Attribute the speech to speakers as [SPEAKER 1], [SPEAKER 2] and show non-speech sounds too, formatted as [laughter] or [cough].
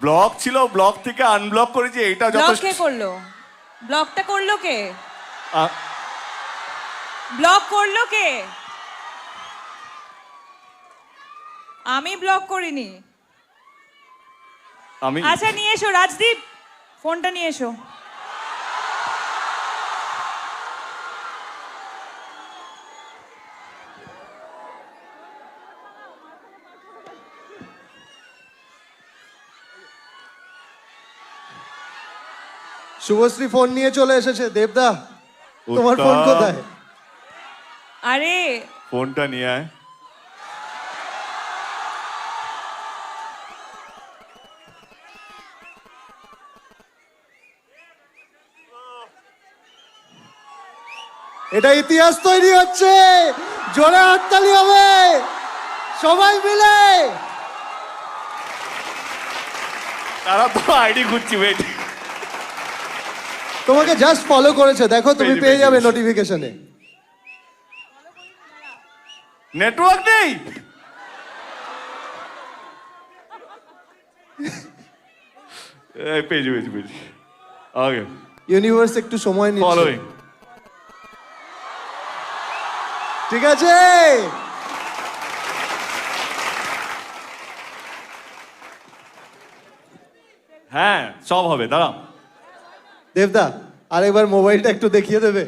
[SPEAKER 1] Block ছিল block থেকে unblock করেছি এটা
[SPEAKER 2] ব্লক
[SPEAKER 1] যথেষ্ট
[SPEAKER 2] কে করল? ব্লকটা করল কে?
[SPEAKER 1] আ-
[SPEAKER 2] ব্লক করল কে? আমি ব্লক করিনি।
[SPEAKER 1] আমি
[SPEAKER 2] আচ্ছা নিয়ে এসো রাজদীপ। ফোনটা নিয়ে এসো।
[SPEAKER 3] শুভশ্রী ফোন নিয়ে চলে এসেছে। দেবদা তোমার ফোন কোথায়?
[SPEAKER 2] আরে।
[SPEAKER 1] ফোনটা নিয়ে আয়।
[SPEAKER 3] এটা ইতিহাস তৈরি হচ্ছে। জোরে হাততালি হবে। সবাই মিলে।
[SPEAKER 1] তারা তো আইডি খুঁজছি ওয়েট
[SPEAKER 3] তোমাকে জাস্ট ফলো করেছে দেখো তুমি [laughs] পেয়ে যাবে নোটিফিকেশনে
[SPEAKER 1] নেটওয়ার্ক নেই? পেয়েছি পেয়েছি পেয়েছি ওকে
[SPEAKER 3] ইউনিভার্স একটু সময় নিচ্ছে।
[SPEAKER 1] ফলোইং
[SPEAKER 3] ঠিক আছে?
[SPEAKER 1] হ্যাঁ সব হবে দাঁড়াও।
[SPEAKER 3] দেবদা আরেকবার মোবাইলটা একটু দেখিয়ে দেবে?